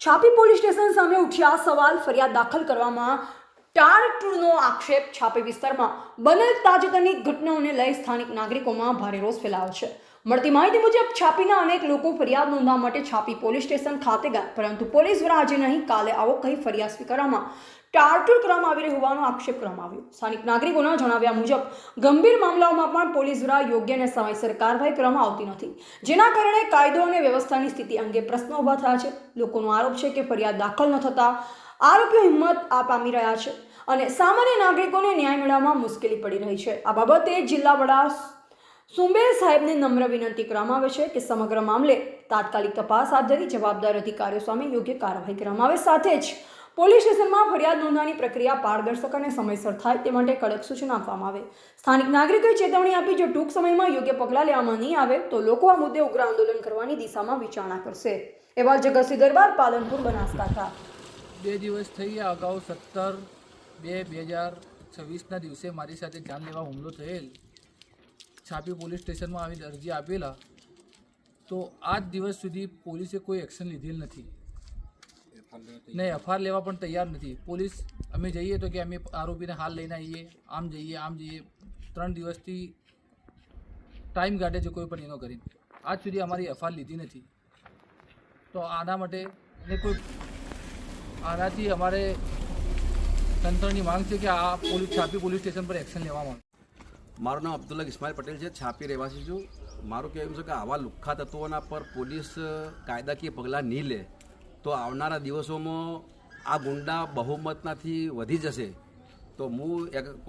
છાપી police station સામે ઉઠ્યા સવાલ ફરિયાદ દાખલ કરવામાં ટાળટૂળનો આક્ષેપ છાપી વિસ્તારમાં બનેલ તાજેતરની ઘટનાઓને લઈ સ્થાનિક નાગરિકોમાં ભારે રોષ ફેલાયો છે. મળતી માહિતી મુજબ છાપીના અનેક લોકો ફરિયાદ નોંધવા માટે છાપી પોલીસ સ્ટેશન ખાતે ગયા, પરંતુ પોલીસ દ્વારા આજે નહીં, કાલે આવો કહી ફરિયાદ સ્વીકારવામાં ટાળટૂળ કરવામાં આવી રહી હોવાનો આક્ષેપ કરવામાં આવ્યો. સ્થાનિક નાગરિકોના જણાવ્યા મુજબ, ગંભીર મામલાઓમાં પણ પોલીસ દ્વારા યોગ્ય અને સમયસર કાર્યવાહી કરવામાં આવતી નથી. જેના કારણે કાયદો અને વ્યવસ્થાની સ્થિતિ અંગે પ્રશ્નો ઊભા થયા છે. લોકોનો આરોપ છે કે ફરિયાદ દાખલ ન થતા આરોપીઓ હિંમત આ પામી રહ્યા છે અને સામાન્ય નાગરિકોને ન્યાય મેળવવામાં મુશ્કેલી પડી રહી છે. આ બાબતે જિલ્લા વડા સુંબેર સાહેબને નમ્ર વિનંતી કરવામાં આવે છે કે સમગ્ર મામલે તાત્કાલિક તપાસ હાથ ધરી જવાબદાર અધિકારીઓ સામે યોગ્ય કાર્યવાહી કરવામાં આવે. સાથે જ પોલીસ સ્ટેશનમાં ફરિયાદ નોંધવાની પ્રક્રિયા પારદર્શક અને સમયસર થાય તે માટે કડક સૂચના આપવામાં આવે. સ્થાનિક નાગરિકોએ ચેતવણી આપી જો ટૂંક સમયમાં યોગ્ય પગલાં લેવામાં નહીં આવે તો લોકો આ મુદ્દે ઉગ્ર આંદોલન કરવાની દિશામાં વિચારણા કરશે. એવા જગતસિંહ દરબાર, પાલનપુર, બનાસકાંઠા. બે દિવસ થઈ ગયા, અગાઉ સત્તર બે બે હજાર છવ્વીસના દિવસે મારી સાથે જાનલેવા હુમલો થયેલ. છાપી પોલીસ સ્ટેશનમાં આવી અરજી આપેલા, તો આજ દિવસ સુધી પોલીસે કોઈ એક્શન લીધેલ નથી. નહીં એફઆઈઆર લેવા પણ તૈયાર નથી. પોલીસ, અમે જઈએ તો કે અમે આરોપીને હાલ લઈને આવીએ, આમ જઈએ આમ જઈએ, ત્રણ દિવસથી ટાઈમ કાઢે છે, કોઈ પણ એનો કરીને. આજ સુધી અમારી એફઆઈઆર લીધી નથી. તો આના માટે ને કોઈ આનાથી અમારે તંત્રની માંગ છે કે આ પોલીસ, છાપી પોલીસ સ્ટેશન પર એક્શન લેવામાં આવે મારું નામ અબ્દુલ્લા ઇસ્માઇલ પટેલ છે, છાપી રહેવાસી છું. મારું કહેવું છે કે આવા લુખ્ખા તત્વોના પર પોલીસ કાયદાકીય પગલાં નહીં લે, તો આવનારા દિવસોમાં આ ગુંડા બહુમતનાથી વધી જશે. તો હું એક